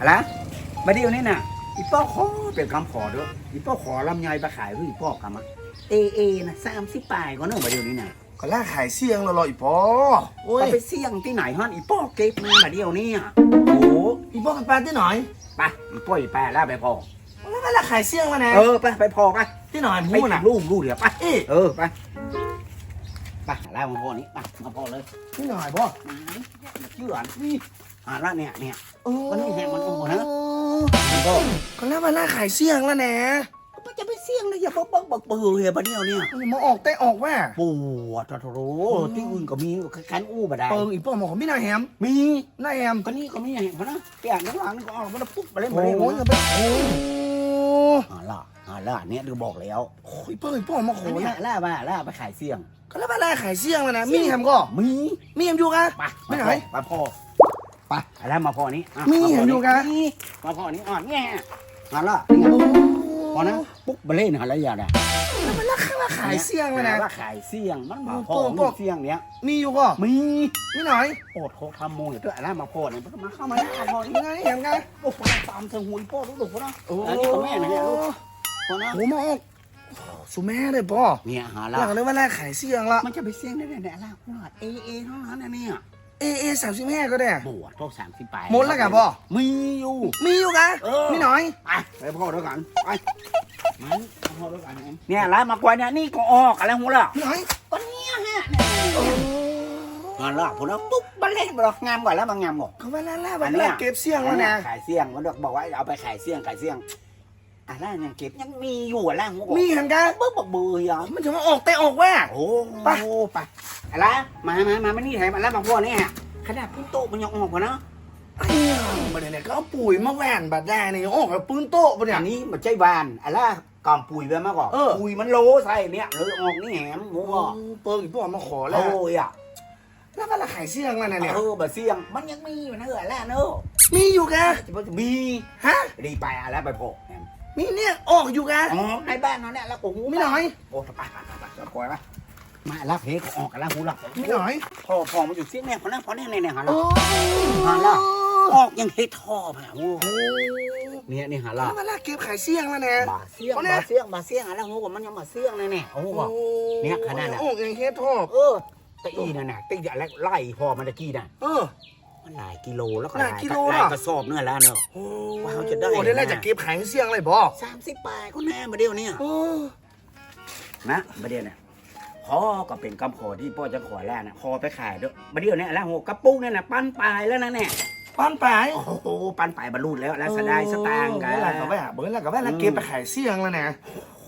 อะไรมาเดียวนี่น่ะอีป้อขอเป็นคำขอเด้ออีป้อขอลำไยไปขายให้อีป้อกำอะเอเอนะสามสิบปลายก็เนอะมาเดียวนี้น่ะก็ล่าขายเสี่ยงแล้วรออีปอโอ้ยก็ไปเสี่ยงที่ไหนฮะอีป้อเก็บมามาเดียวนี่อะโอ้อีปอกันปลาที่ไหนไปอีป้ออีแปรแล้วไปพอแล้วก็ล่าขายเสี่ยงแล้วนะเออไปไปพอไปที่ไหนไปพูดถ่านะยรูปรูปเดี๋ยวไปเอ๊ะเออไป ไปแล้วมาพอนี้ไปมาพอเลยที่ไหนพ่อมาเชื่อนี่อ่าละเนี่ยเนี่ยเออมันไม่แหกมันโอ้โหนะมันก็ก็แล้วมาล่าขายเสี่ยงแล้วนะมันจะไปเสี่ยงนะอย่าบักบักบักเบื่อเฮียปะเดียวเนี่ยมาออกแต่ออกว่าปวดทรที่อื่นก็มีคันอู้บ่ได้เปิงอีปอหมอของพี่นายแฮมมีนายแฮมก็นี่ก็มีเห็นพะนะเปียกน้ำหลังนี่ก็ออกมาแล้วปุ๊บไปเล่นโอ้ไปเล่นโหจะไปโอ้อ่าล่ะอ่าล่ะเนี่ยดูบอกแล้วโหอีปออีปอมาขออันเนี้นะยล่ามาล่าไปขายเสี่ยง ก็แล้วมาล่าขายเสี่ยงแล้วนะ มีแฮมก็ มีมีแฮมอยู่กันไปไม่ไหนมาพ่อไปอะไรมาพ่อนี้อะมีาพ่เห็นอยู่กะมีมาพ่อนี้อ่อนแง่อ่าล่ะนี่ไงพอนะปุ๊บไปเล่นอะไรอย่างเงี้ยแล้วมาล่าข้างล่าขายเสี่ยงแล้วนะว่าขายเสี่ยงมันมาโอ้พ่อโหมีเสี่ยงเนี้ยมีอยู่ก็มีมีหน่อยโอดโคทำโมอย่างตัวอะไรมาพ่อเนี่ยมันก็มาเข้ามาหน้าพ่อนี่ยังไงแฮมไงลูกพ่อตามเธอหุยพ่อลูกลูกพ่อนะอันนี้ก็แม่นะเนี่ยลูกพ่อนะโหมาออก สุแม่เลยปอเนี่ยหาหละลังเลยว่าล่าขายเสี่ยงละมันจะไปเสี่ยงได้ไหนเนี่ยล่ะว่าเอเอเท่านั้นนะเนี่ยเอเอสามสิบห้าก็ได้ บวชโตสามสิบแปดหมดแล้วกะพ่อ มีอยู่ มีอยู่กะเออ มีหน่อย ไปไปพ่อด้วยกันไปมันพ่อด้วยกันเนี่ยร้านมากวยเนี่ยนี่ก็ออกอะไรหัวละมีหน่อยก็เนี่ยฮะงานละผมนะปุ๊บบันเล่นบล็อกงามก่อนแล้วมางามก่อนเขาว่าล่าล่าแบบล่าเก็บเสี่ยงแล้วนะขายเสี่ยงมันบอกว่าเอาไปขายเสี่ยงขายเสี่ยง อะไรยังเก็บยังมีอยู่อะไรหัวมีแฮมกะเบื่อเบื่อยังมันจะมาออกแต่ออกว่าโอ้ไปไปอะไรมามามาไม่นี่ไทยมาแล้วมาพวกนี่ฮะขนาดพื้นโต๊ะมันยังออกกว่านะไอ้เนี่ยมาเนี่ยก็เอาปุ๋ยมาแหวนบัดแดงนี่ออกกับปืนโต๊ะปะเนี่ยอันนี้มันใจบานอะไรกอมปุ๋ยไปมาก่อนเออปุ๋ยมันโลใส่เนี่ยเลยออกนี่แหมหมูโอ้อะเปิงอีกพวกมาขอแล้วโอ้ยอะแล้วว่าล่าขายเสี่ยงแล้วนะเนี่ยเออแบบเสี่ยงมันยังมีอยู่นะเออแล้วเนอะมีอยู่กะมีฮะรีไปอะไรไปโผล่ มีเนี่ยออกอยู่กะอ๋อในบ้านนั่นแหละแล้วกูหูมีหน่อย โอ้ไปไปไปไปไปคอยไปมาลักเฮก็ออกกันแล้วหูหลักมีหน่อยพอพอมาอยู่เสียงเนี่ยพอนั่งพอนั่งเนี่ยเนี่ยหาโอ้ละหาละออกยังเฮ็ดท่อไปโอ้โหเนี่ยนี่หาแล้ละวว่าล่าเก็บขายเสี่ยงแล้วนะบาเสียงบาเสียงบาเสียงอะไรงูกับมันยังบาเสียงเลยเนี่ยโอ้โหเนี่ยขนาดน่ะออกอย่างเฮ็ดทอบเออตะอีนั่นน่ะตะอะไรไล่พอมันตะกี้น่ะเออ มันหลายกิโลแล้วก็หลายกิโลหลายเหรอกระสอบเนื้อแล้วเนอะโอ้ว่าเขาจะได้โอ้ได้แล้วนะจะเก็บขายเสี่ยงเลยบ่สามสิบปลายก็แน่มาเดียวเนี่ยโอ้นะมาเดียวเนี่ยพอก็เป็นคำขอที่พ่อจะขอแล้วนะพอไปขายด้วยมาเดียวเนี่ยแล้วโหกระปุกเนี่ยนะปั้นปลายแล้วนะเนี่ยป้านปลายโอ้โหปั้นปลายบรรลุแล้วแล้วสดายสตางค์กันเออเวลากับแม่เบิ่งแล้วกับแม่แล้วเก็บไปขายเสี่ยงแล้วนะ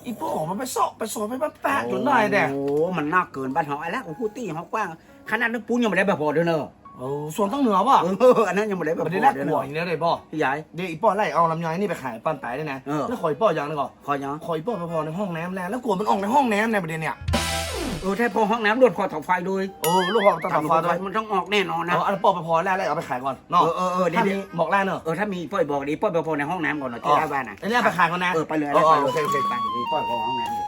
อีพ่อมันไปเสาะไปสอบไปป้าแปะจนได้แน่โอ้โหมันน่าเกินบ้านเขาไอ้แล้วโอ้โหตี้เขากว้างขนาดนึกปูนยังไม่ได้แบบพอเด้อเนอะ เออส่วนต้องเหนือป่ะเอออันนั้นยังไม่ได้แบบประพเด็นอแรกเด้อหัวเนอะอย่างนี้ได้บ่พี่ใหญ่เดี๋ยวอีป้อไล่เอาลำไยนี่ไปขายป้านปลายได้นะเออแล้วขออีป้ออย่างนึงก่อนคอยยังขออีป้อไปพอในห้องน้ำแล้วแล้วกลัวมันออกในห้องน้ำในประเด็นเนี่ยเออถ้าพอห้องน้ำรวดคอเสาไฟด้วยเออลูกพ่อต้องทำทำฟ้าด้วยมันต้องออกแน่นอนนะเอาอันป้อไปพอแล้วแล้วเอาไปขายก่อนเอเนาะอเออเออเดี๋ยถ้าวมีเดี๋ยวบอกแล่เนอะเออถ้ามีป้อยบอกดีป้อยไปพอในห้องน้ำก่อนหน่อยที่ได้บ้านน่ะอันนี้เอาไปขายก่อนนะเออไปเลยเออเออโอเคโอเคไปดีป้อยพอห้องน้ำอยู่